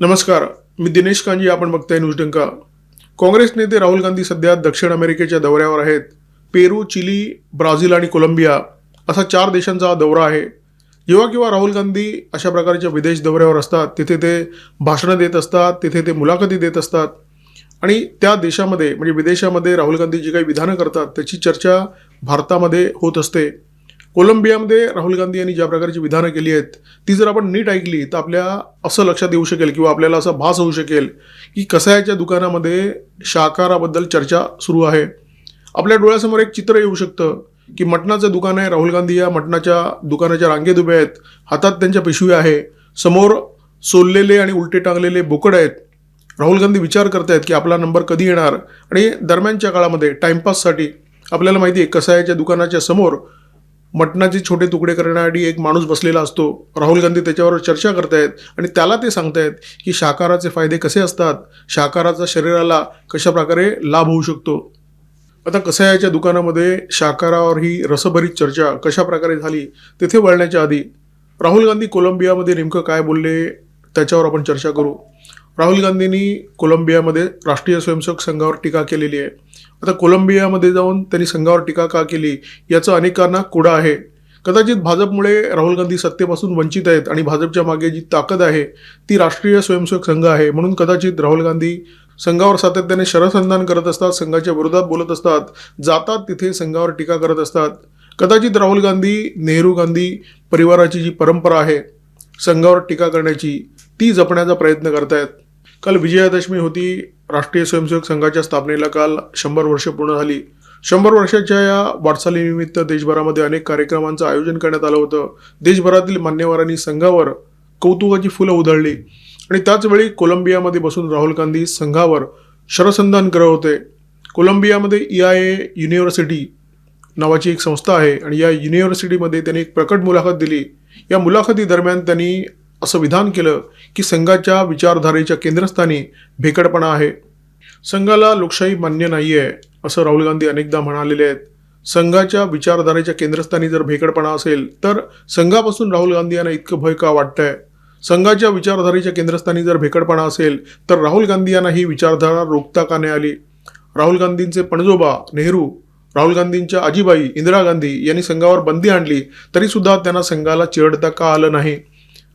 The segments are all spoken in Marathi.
नमस्कार मी दिनेश कांजी आपण बघताय न्यूज डंका. काँग्रेस नेते राहुल गांधी सध्या दक्षिण अमेरिकेच्या दौऱ्यावर आहेत. पेरू चिली ब्राझील आणि कोलंबिया असा चार देशांचा दौरा आहे. जेव्हा किंवा राहुल गांधी अशा प्रकारच्या विदेश दौऱ्यावर असतात तिथे ते भाषणं देत असतात तिथे ते मुलाखती देत असतात. आणि त्या देशामध्ये म्हणजे विदेशामध्ये राहुल गांधी जी काही विधानं करतात त्याची चर्चा भारतामध्ये होत असते. कोलंबियामध्ये राहुल गांधी यांनी ज्या प्रकारची विधानं केली आहेत ती जर आपण नीट ऐकली तर आपल्या असं लक्षात येऊ शकेल किंवा आपल्याला असा भास होऊ शकेल की कसायाच्या दुकानामध्ये शाकाहाराबद्दल चर्चा सुरू आहे. आपल्या डोळ्यासमोर एक चित्र येऊ शकतं की मटणाचं दुकान आहे राहुल गांधी या मटणाच्या दुकानाच्या रांगेत उभे आहेत हातात त्यांच्या पिशवी आहे समोर सोललेले आणि उलटे टांगलेले बोकड आहेत. राहुल गांधी विचार करतायत की आपला नंबर कधी येणार आणि दरम्यानच्या काळामध्ये टाइमपाससाठी आपल्याला माहिती आहे कसायाच्या दुकानाच्या समोर मटणाचे छोटे तुकडे करण्यासाठी एक माणूस बसलेला असतो. राहुल गांधी त्याच्यावर चर्चा करतायत आणि त्याला ते सांगतायत की शाकाहाराचे फायदे कसे असतात? शाकाहाराचा शरीराला कशा प्रकारे लाभ होऊ शकतो? आता कसायाच्या दुकानामध्ये शाकाहारावर ही रसभरीत चर्चा कशा प्रकारे झाली तिथे वळण्याच्या आधी राहुल गांधी कोलंबियामध्ये नेमकं काय बोलले त्याच्यावर आपण चर्चा करू. राहुल गांधींनी कोलंबियामध्ये राष्ट्रीय स्वयंसेवक संघावर टीका केलेली आहे. आता कोलंबियामध्ये जाऊन त्यांनी संघावर टीका का केली याचं अनेकांना कुडा आहे. कदाचित भाजपमुळे राहुल गांधी सत्तेपासून वंचित आहेत आणि भाजपच्या मागे जी ताकद आहे ती राष्ट्रीय स्वयंसेवक संघ आहे. म्हणून कदाचित राहुल गांधी संघावर सातत्याने शरसंधान करत असतात संघाच्या विरोधात बोलत असतात जातात तिथे संघावर टीका करत असतात. कदाचित राहुल गांधी नेहरू गांधी परिवाराची जी परंपरा आहे संघावर टीका करण्याची ती जपण्याचा प्रयत्न करतायत. काल विजयादशमी होती. राष्ट्रीय स्वयंसेवक संघाच्या स्थापनेला काल शंभर वर्ष पूर्ण झाली. शंभर वर्षाच्या या वाटचालीनिमित्त देशभरामध्ये अनेक कार्यक्रमांचं आयोजन करण्यात आलं होतं. देशभरातील मान्यवरांनी संघावर कौतुकाची फुलं उधळली. आणि त्याचवेळी कोलंबियामध्ये बसून राहुल गांधी संघावर शरसंधान करत होते. कोलंबियामध्ये ई आय ए युनिव्हर्सिटी नावाची एक संस्था आहे आणि या युनिव्हर्सिटीमध्ये त्यांनी एक प्रकट मुलाखत दिली. या मुलाखती दरम्यान त्यांनी असं विधान केलं की संघाच्या विचारधारेच्या केंद्रस्थानी भेकडपणा आहे. संघाला लोकशाही मान्य नाही आहे असं राहुल गांधी अनेकदा म्हणालेले आहेत. संघाच्या विचारधारेच्या केंद्रस्थानी जर भेकडपणा असेल तर संघापासून राहुल गांधी यांना इतकं भय का वाटतंय? संघाच्या विचारधारेच्या केंद्रस्थानी जर भेकडपणा असेल तर राहुल गांधी यांना ही विचारधारा रोखता का नाही आली? राहुल गांधींचे पणजोबा नेहरू राहुल गांधींच्या आजीबाई इंदिरा गांधी यांनी संघावर बंदी आणली तरीसुद्धा त्यांना संघाला चिरडता का आलं नाही?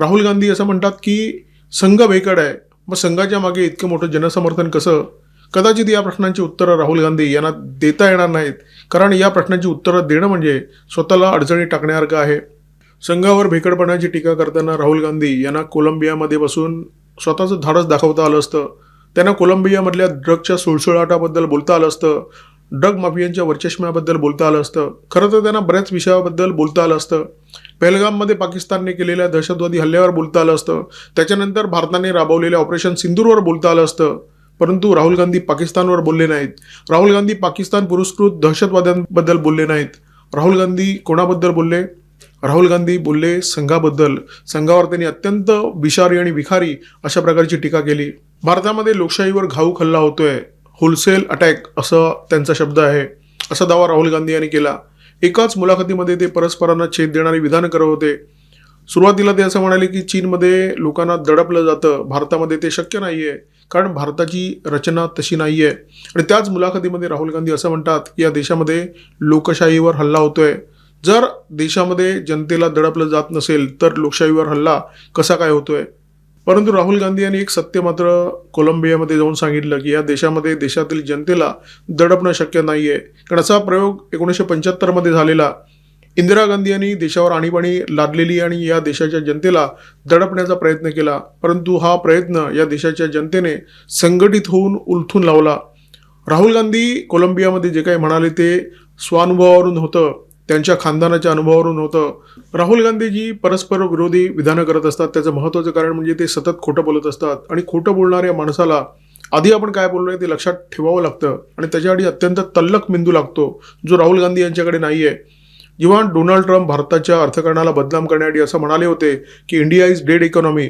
राहुल गांधी असं म्हणतात की संघ भेकड आहे. मग संघाच्या मागे इतकं मोठं जनसमर्थन कसं? कदाचित या प्रश्नांची उत्तरं राहुल गांधी यांना देता येणार नाहीत. कारण या प्रश्नांची उत्तरं देणं म्हणजे स्वतःला अडचणी टाकण्यासारखं आहे. संघावर भेकडपणाची टीका करताना राहुल गांधी यांना कोलंबियामध्ये बसून स्वतःचं धाडस दाखवता आलं असतं. त्यांना कोलंबियामधल्या ड्रगच्या सुळसुळाटाबद्दल बोलता आलं असतं. ड्रग माफियांच्या वर्चस्म्याबद्दल बोलता आलं असतं. खरं तर त्यांना बऱ्याच विषयाबद्दल बोलता आलं असतं. पहलगाममध्ये पाकिस्तानने केलेल्या दहशतवादी हल्ल्यावर बोलता आलं असतं. त्याच्यानंतर भारताने राबवलेल्या ऑपरेशन सिंदूरवर बोलता आलं असतं. परंतु राहुल गांधी पाकिस्तानवर बोलले नाहीत. राहुल गांधी पाकिस्तान पुरस्कृत दहशतवाद्यांबद्दल बोलले नाहीत. राहुल गांधी कोणाबद्दल बोलले? राहुल गांधी बोलले संघाबद्दल. संघावर त्यांनी अत्यंत विषारी आणि विखारी अशा प्रकारची टीका केली. भारतामध्ये लोकशाहीवर घाऊक हल्ला होतोय. होलसेल अटॅक असं त्यांचा शब्द आहे. असा दावा राहुल गांधी यांनी केला. एकाच मुलाखतीमध्ये ते परस्परांना छेद देणारी विधानं करत होते. सुरुवातीला ते असं म्हणाले की चीनमध्ये लोकांना दडपलं जातं. भारतामध्ये ते शक्य नाही आहे कारण भारताची रचना तशी नाही आहे आणि त्याच मुलाखतीमध्ये राहुल गांधी असं म्हणतात की या देशामध्ये लोकशाहीवर हल्ला होतोय. जर देशामध्ये जनतेला दडपलं जात नसेल तर लोकशाहीवर हल्ला कसा काय होतोय? परंतु राहुल गांधी यांनी एक सत्य मात्र कोलंबियामध्ये जाऊन सांगितलं की या देशामध्ये देशातील जनतेला दडपणं शक्य नाही आहे कारण असा प्रयोग एकोणीसशे पंच्याहत्तरमध्ये झालेला. इंदिरा गांधी यांनी देशावर आणीबाणी लादलेली आणि या देशाच्या जनतेला दडपण्याचा प्रयत्न केला. परंतु हा प्रयत्न या देशाच्या जनतेने संघटित होऊन उलथून लावला. राहुल गांधी कोलंबियामध्ये जे काही म्हणाले ते स्वानुभवावरून होतं. त्यांच्या खानदानाच्या अनुभवावरून होतं. राहुल गांधीजी परस्पर विरोधी विधानं करत असतात. त्याचं महत्त्वाचं कारण म्हणजे ते सतत खोटं बोलत असतात. आणि खोटं बोलणाऱ्या माणसाला आधी आपण काय बोललोय ते लक्षात ठेवावं लागतं. आणि त्याच्यासाठी अत्यंत तल्लक मेंदू लागतो जो राहुल गांधी यांच्याकडे नाही आहे जेव्हा डोनाल्ड ट्रम्प भारताच्या अर्थकारणाला बदनाम करण्यासाठी असं म्हणाले होते की इंडिया इज डेड इकॉनॉमी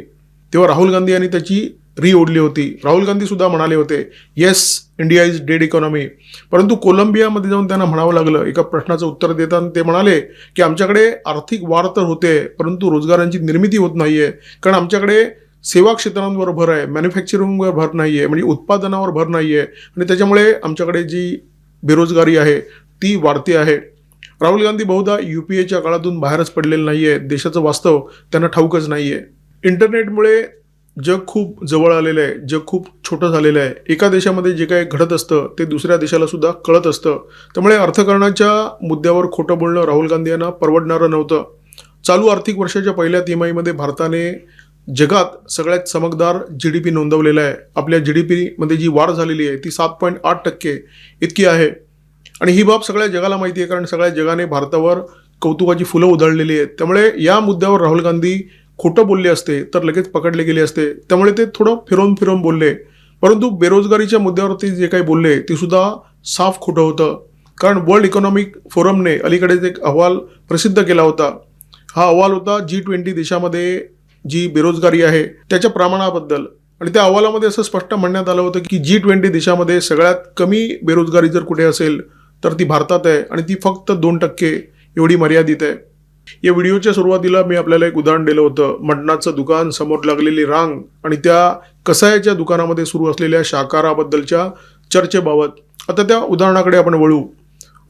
तेव्हा राहुल गांधी यांनी त्याची री ओढली होती. राहुल गांधी सुद्धा म्हणाले होते yes India is dead economy परंतु कोलंबियामध्ये जाऊन त्यांना म्हणावं लागलं. एका प्रश्नाचं उत्तर देताना ते म्हणाले की आमच्याकडे आर्थिक वाढ तर होते परंतु रोजगारांची निर्मिती होत नाहीये. कारण आमच्याकडे सेवा क्षेत्रांवर भर आहे मॅन्युफॅक्चरिंगवर भर नाही आहे म्हणजे उत्पादनावर भर नाही आहे आणि त्याच्यामुळे आमच्याकडे जी बेरोजगारी आहे ती वाढते आहे. राहुल गांधी बहुधा यू पी एच्या काळातून बाहेरच पडलेले नाही आहे देशाचं वास्तव त्यांना ठाऊकच नाही आहे इंटरनेटमुळे जग खूप जवळ आलेलं आहे जग खूप छोटं झालेलं आहे. एका देशामध्ये जे काही घडत असतं ते दुसऱ्या देशाला सुद्धा कळत असतं. त्यामुळे अर्थकारणाच्या मुद्द्यावर खोटं बोलणं राहुल गांधी यांना परवडणारं नव्हतं. चालू आर्थिक वर्षाच्या पहिल्या तिमाहीमध्ये भारताने जगात सगळ्यात चमकदार जी डी पी नोंदवलेला आहे. आपल्या जी डी पीमध्ये जी वाढ झालेली आहे ती सात पॉईंट आठ टक्के इतकी आहे. आणि ही बाब सगळ्या जगाला माहिती आहे कारण सगळ्या जगाने भारतावर कौतुकाची फुलं उधळलेली आहेत. त्यामुळे या मुद्द्यावर राहुल गांधी खोटं बोलले असते तर लगेच पकडले गेले असते. त्यामुळे ते थोडं फिरवून फिरवून बोलले. परंतु बेरोजगारीच्या मुद्द्यावरती जे काही बोलले ते सुद्धा साफ खोटं होतं. कारण वर्ल्ड इकॉनॉमिक फोरमने अलीकडेच एक अहवाल प्रसिद्ध केला होता. हा अहवाल होता जी ट्वेंटी देशामध्ये जी बेरोजगारी आहे त्याच्या प्रमाणाबद्दल. आणि त्या अहवालामध्ये असं स्पष्ट म्हणण्यात आलं होतं की जी ट्वेंटी देशामध्ये सगळ्यात कमी बेरोजगारी जर कुठे असेल तर ती भारतात आहे आणि ती फक्त दोन टक्के एवढी मर्यादित आहे. या व्हिडिओच्या सुरुवातीला मी आपल्याला एक उदाहरण दिलं होतं. मटणाचं दुकान समोर लागलेली रांग आणि त्या कसायाच्या दुकानामध्ये सुरू असलेल्या शाकाराबद्दलच्या चर्चेबाबत. आता त्या उदाहरणाकडे आपण वळू.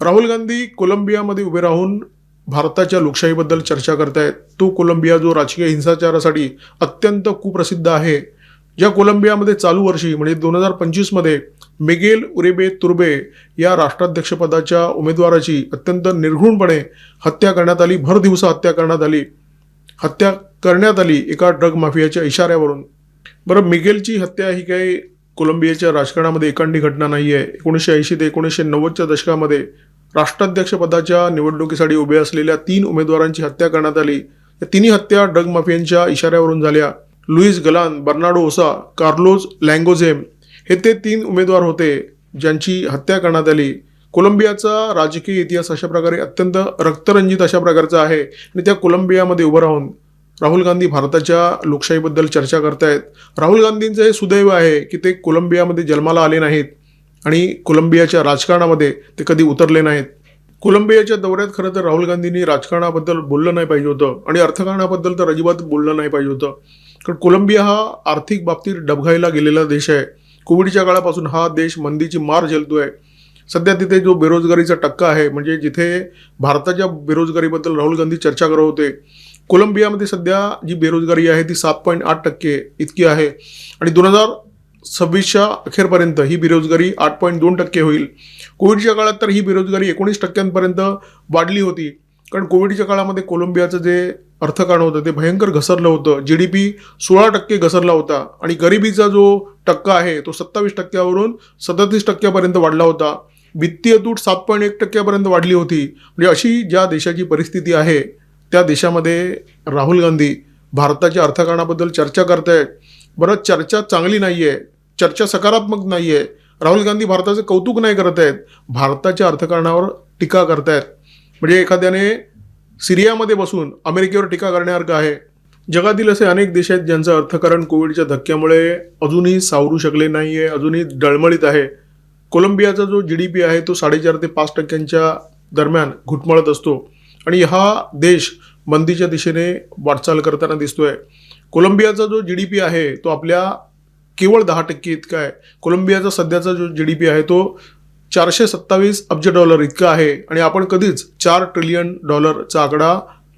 राहुल गांधी कोलंबियामध्ये उभे राहून भारताच्या लोकशाहीबद्दल चर्चा करतायत. तो कोलंबिया जो राजकीय हिंसाचारासाठी अत्यंत कुप्रसिद्ध आहे. ज्या कोलंबियामध्ये चालू वर्षी म्हणजे दोन हजार पंचवीसमध्ये मिगेल उरेबे तुर्बे या राष्ट्राध्यक्षपदाच्या उमेदवाराची अत्यंत निर्घृणपणे हत्या करण्यात आली भर दिवसा हत्या करण्यात आली. हत्या करण्यात आली एका ड्रग माफियाच्या इशाऱ्यावरून. बरं मिगेलची हत्या ही काही कोलंबियाच्या राजकारणामध्ये एकांडी घटना नाही आहे एकोणीसशे ऐंशी ते एकोणीसशे नव्वदच्या दशकामध्ये राष्ट्राध्यक्षपदाच्या निवडणुकीसाठी उभे असलेल्या तीन उमेदवारांची हत्या करण्यात आली. या तिन्ही हत्या ड्रग माफियांच्या इशाऱ्यावरून झाल्या. Luis Galan Bernardo Osa Carlos Langozem हे ते तीन उमेदवार होते ज्यांची हत्या करण्यात आली. कोलंबियाचा राजकीय इतिहास अशा प्रकारे अत्यंत रक्तरंजित अशा प्रकारचा आहे. आणि त्या कोलंबियामध्ये उभं राहून राहुल गांधी भारताच्या लोकशाहीबद्दल चर्चा करतायत. राहुल गांधींचं हे सुदैव आहे की ते कोलंबियामध्ये जन्माला आले नाहीत आणि कोलंबियाच्या राजकारणामध्ये ते कधी उतरले नाहीत. कोलंबियाच्या दौऱ्यात खरं तर राहुल गांधींनी राजकारणाबद्दल बोललं नाही पाहिजे होतं आणि अर्थकारणाबद्दल तर अजिबात बोललं नाही पाहिजे होतं. कारण कोलंबिया हा आर्थिक बाबतीत डबघाईला गेलेला देश आहे. कोविडच्या काळापासून हा देश मंदीची मार झेलतोय. सध्या तिथे जो बेरोजगारीचा टक्का आहे म्हणजे जिथे भारताच्या बेरोजगारीबद्दल राहुल गांधी चर्चा करत होते कोलंबियामध्ये सध्या जी बेरोजगारी आहे ती सात पॉईंट आठ टक्के इतकी आहे. आणि दोन हजार सव्वीसच्या अखेरपर्यंत ही बेरोजगारी आठ पॉईंट दोन टक्के होईल. कोविडच्या काळात तर ही बेरोजगारी एकोणीस टक्क्यांपर्यंत वाढली होती. कारण कोविडच्या काळामध्ये कोलंबियाचं जे अर्थकारण होतं. ते भयंकर घसरलं होतं. जी डी पी सोळा टक्के घसरला होता. आणि गरिबीचा जो टक्का आहे तो सत्तावीस टक्क्यावरून सदतीस टक्क्यापर्यंत वाढला होता. वित्तीय तूट सात पॉईंट एक टक्क्यापर्यंत वाढली होती. म्हणजे अशी ज्या देशाची परिस्थिती आहे त्या देशामध्ये राहुल गांधी भारताच्या अर्थकारणाबद्दल चर्चा करतायत. बरं चर्चा चांगली नाही आहे चर्चा सकारात्मक नाही आहे राहुल गांधी भारताचं कौतुक नाही करत आहेत भारताच्या अर्थकारणावर टीका करतायत. म्हणजे एखाद्याने सिरियामध्ये बसून अमेरिकेवर टीका करण्यासारखं आहे. जगातील असे अनेक देश आहेत ज्यांचं अर्थकारण कोविडच्या धक्क्यामुळे अजूनही सावरू शकले नाही आहे अजूनही डळमळीत आहे. कोलंबियाचा जो जी डी पी आहे तो साडेचार ते पाच टक्क्यांच्या दरम्यान घुटमळत असतो. आणि हा देश मंदीच्या दिशेने वाटचाल करताना दिसतोय. कोलंबियाचा जो जी डी पी आहे तो आपल्या केवळ दहा टक्के इतका आहे. कोलंबियाचा सध्याचा जो जी डी पी आहे तो चारशे सत्तावीस अब्ज डॉलर इतकं आहे आणि आपण कधीच चार ट्रिलियन डॉलरचा आकडा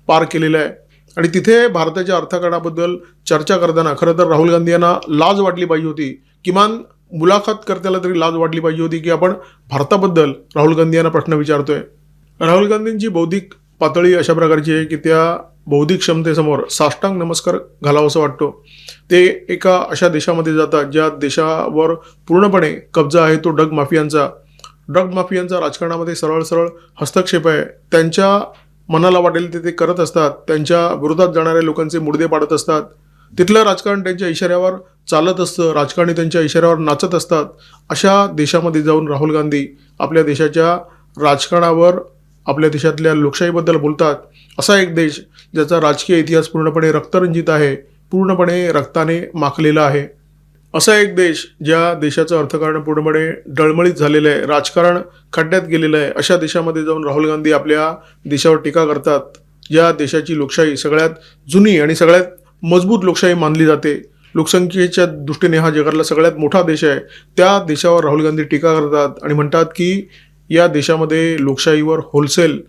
पार केलेला आहे. आणि तिथे भारताच्या अर्थकारणाबद्दल चर्चा करताना खरं तर राहुल गांधी यांना लाज वाटली पाहिजे होती. किमान मुलाखत करत्याला तरी लाज वाटली पाहिजे होती की आपण भारताबद्दल राहुल गांधी यांना प्रश्न विचारतोय. राहुल गांधींची बौद्धिक पातळी अशा प्रकारची आहे की त्या बौद्धिक क्षमतेसमोर साष्टांग नमस्कार घालावासा वाटतो. ते एका अशा देशामध्ये जातात ज्या देशावर पूर्णपणे कब्जा आहे तो डग माफियांचा. ड्रग माफियांचा राजकारणामध्ये सरळ सरळ हस्तक्षेप आहे. त्यांच्या मनाला वाटेल ते ते करत असतात. त्यांच्या विरोधात जाणाऱ्या लोकांचे मुडदे पाडत असतात. तिथलं राजकारण त्यांच्या इशाऱ्यावर चालत असतं. राजकारणी त्यांच्या इशाऱ्यावर नाचत असतात. अशा देशामध्ये जाऊन राहुल गांधी आपल्या देशाच्या राजकारणावर आपल्या देशातल्या लोकशाहीबद्दल बोलतात. असा एक देश ज्याचा राजकीय इतिहास पूर्णपणे रक्तरंजित आहे. पूर्णपणे रक्ताने माखलेला आहे. असा एक देश ज्या देशाचं अर्थकारण पूर्णपणे डळमळीत झालेलं आहे राजकारण खड्ड्यात गेलेलं आहे अशा देशामध्ये जाऊन राहुल गांधी आपल्या देशावर टीका करतात. ज्या देशाची लोकशाही सगळ्यात जुनी आणि सगळ्यात मजबूत लोकशाही मानली जाते. लोकसंख्येच्या दृष्टीने हा जगातला सगळ्यात मोठा देश आहे. त्या देशावर राहुल गांधी टीका करतात आणि म्हणतात की या देशामध्ये लोकशाहीवर होलसेल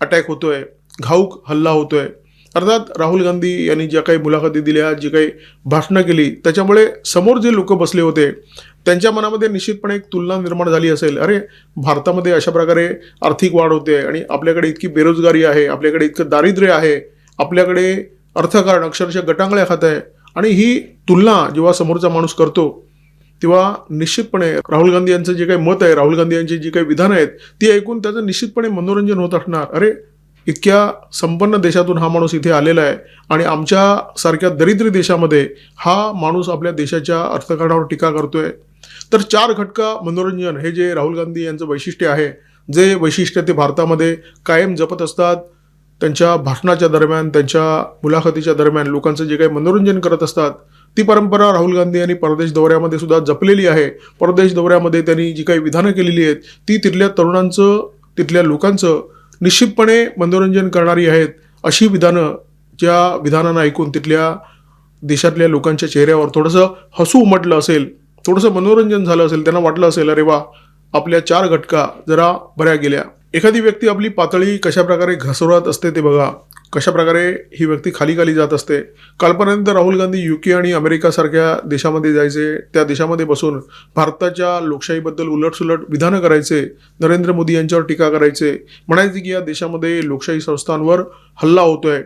अटॅक होतोय घाऊक हल्ला होतोय. अर्थात राहुल गांधी यांनी ज्या काही मुलाखती दिल्या जी काही भाषणं केली त्याच्यामुळे समोर जे लोक बसले होते त्यांच्या मनामध्ये निश्चितपणे एक तुलना निर्माण झाली असेल. अरे भारतामध्ये अशा प्रकारे आर्थिक वाढ होते आणि आपल्याकडे इतकी बेरोजगारी आहे आपल्याकडे इतकं दारिद्र्य आहे आपल्याकडे अर्थकारण अक्षरशः गटांगळ्या खात आहे आणि ही तुलना जेव्हा समोरचा माणूस करतो तेव्हा निश्चितपणे राहुल गांधी यांचं जे काही मत आहे राहुल गांधी यांची जी काही विधानं आहेत ती ऐकून त्याचं निश्चितपणे मनोरंजन होत असणार. अरे इतक्या संपन्न देशातून हा माणूस इथे आलेला आहे आणि आमच्या सारख्या देशामध्ये हा माणूस आपल्या देशाच्या अर्थकारणावर टीका करतोय. तर चार घटका मनोरंजन हे जे राहुल गांधी यांचं वैशिष्ट्य आहे जे वैशिष्ट्य ते भारतामध्ये कायम जपत असतात त्यांच्या भाषणाच्या दरम्यान त्यांच्या मुलाखतीच्या दरम्यान लोकांचं जे काही मनोरंजन करत असतात ती परंपरा राहुल गांधी यांनी परदेश दौऱ्यामध्ये सुद्धा जपलेली आहे. परदेश दौऱ्यामध्ये त्यांनी जी काही विधानं केलेली आहेत ती तिथल्या तरुणांचं तिथल्या लोकांचं निश्चितपणे मनोरंजन करणारी आहेत अशी विधानं ज्या विधानांना ऐकून तिथल्या देशातल्या लोकांच्या चेहऱ्यावर थोडंसं हसू उमटलं असेल थोडंसं मनोरंजन झालं असेल त्यांना वाटलं असेल अरे वा आपल्या चार घटका जरा बऱ्या गेल्या. एखादी व्यक्ती आपली पातळी कशाप्रकारे घसरत असते ते बघा. कशा प्रकारे ही व्यक्ती खाली खाली जात असते. कालपर्यंत राहुल गांधी युके आणि अमेरिकासारख्या देशामध्ये जायचे. त्या देशामध्ये बसून भारताच्या लोकशाहीबद्दल उलटसुलट विधानं करायचे. नरेंद्र मोदी यांच्यावर टीका करायचे. म्हणायचे की या देशामध्ये लोकशाही संस्थांवर हल्ला होतोय.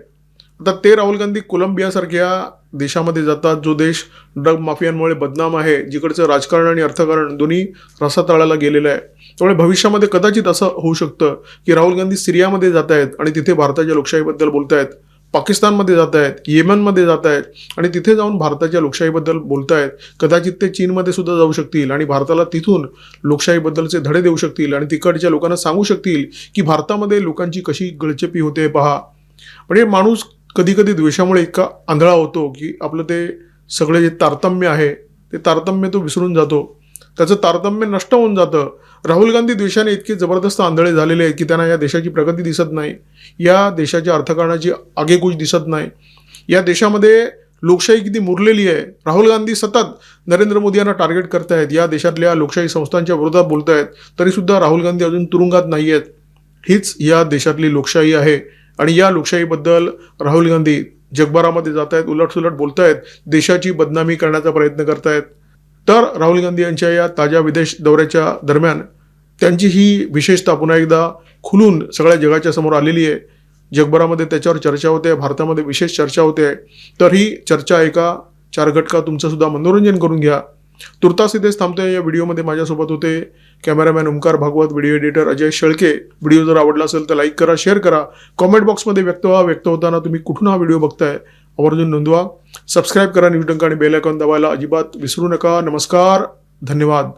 आता ते राहुल गांधी कोलंबियासारख्या देशामध्ये जातात जो देश ड्रग माफियांमुळे बदनाम आहे जिकडचं राजकारण आणि अर्थकारण दोन्ही रसातळाला गेलेलं आहे. त्यामुळे भविष्यामध्ये कदाचित असं होऊ शकतं की राहुल गांधी सिरियामध्ये जात आहेत आणि तिथे भारताच्या लोकशाहीबद्दल बोलत आहेत पाकिस्तानमध्ये जात आहेत येमनमध्ये जात आहेत आणि तिथे जाऊन भारताच्या लोकशाहीबद्दल बोलत आहेत कदाचित ते चीनमध्ये सुद्धा जाऊ शकतील आणि भारताला तिथून लोकशाहीबद्दलचे धडे देऊ शकतील आणि तिकडच्या लोकांना सांगू शकतील की भारतामध्ये लोकांची कशी गळचेपी होते पहा. म्हणजे माणूस कधी कधी द्वेषामुळे इतका आंधळा होतो की आपलं ते सगळे जे तारतम्य आहे ते तारतम्य तो विसरून जातो. त्याचं तारतम्य नष्ट होऊन जातं. राहुल गांधी द्वेषाने इतके जबरदस्त आंधळे झालेले आहेत की त्यांना या देशाची प्रगती दिसत नाही. या देशाच्या अर्थकारणाची आगेकूच दिसत नाही. या देशामध्ये लोकशाही किती मुरलेली आहे. राहुल गांधी सतत नरेंद्र मोदी यांना टार्गेट करतायत. या देशातल्या लोकशाही संस्थांच्या विरोधात बोलतायत. तरीसुद्धा राहुल गांधी अजून तुरुंगात नाही आहेत हीच या देशातली लोकशाही आहे. आणि या लोकशाहीबद्दल राहुल गांधी जगभरामध्ये जात आहेत उलटसुलट बोलत आहेत देशाची बदनामी करण्याचा प्रयत्न करतायत. तर राहुल गांधी यांच्या या ताज्या विदेश दौऱ्याच्या दरम्यान त्यांची ही विशेषता पुन्हा एकदा खुलून सगळ्या जगाच्या समोर आलेली आहे. जगभरामध्ये त्याच्यावर चर्चा होते भारतामध्ये विशेष चर्चा होते. तर ही चर्चा एका चार घटका तुमचं सुद्धा मनोरंजन करून घ्या. तुर्तास इथेच थांबतोय. या व्हिडिओमध्ये माझ्यासोबत होते cameraman Omkar Bhagwat video editor Ajay Shelke. Video जर आवडला असेल तर लाईक करा शेअर करा. कॉमेंट बॉक्समध्ये व्यक्त व्हा. व्यक्त होताना तुम्ही कुठून हा व्हिडिओ बघताय? आवर्जून नोंदवा. सबस्क्राईब करा न्यूटंक आणि बेल आयकॉन दाबायला अजिबात विसरू नका. नमस्कार. धन्यवाद.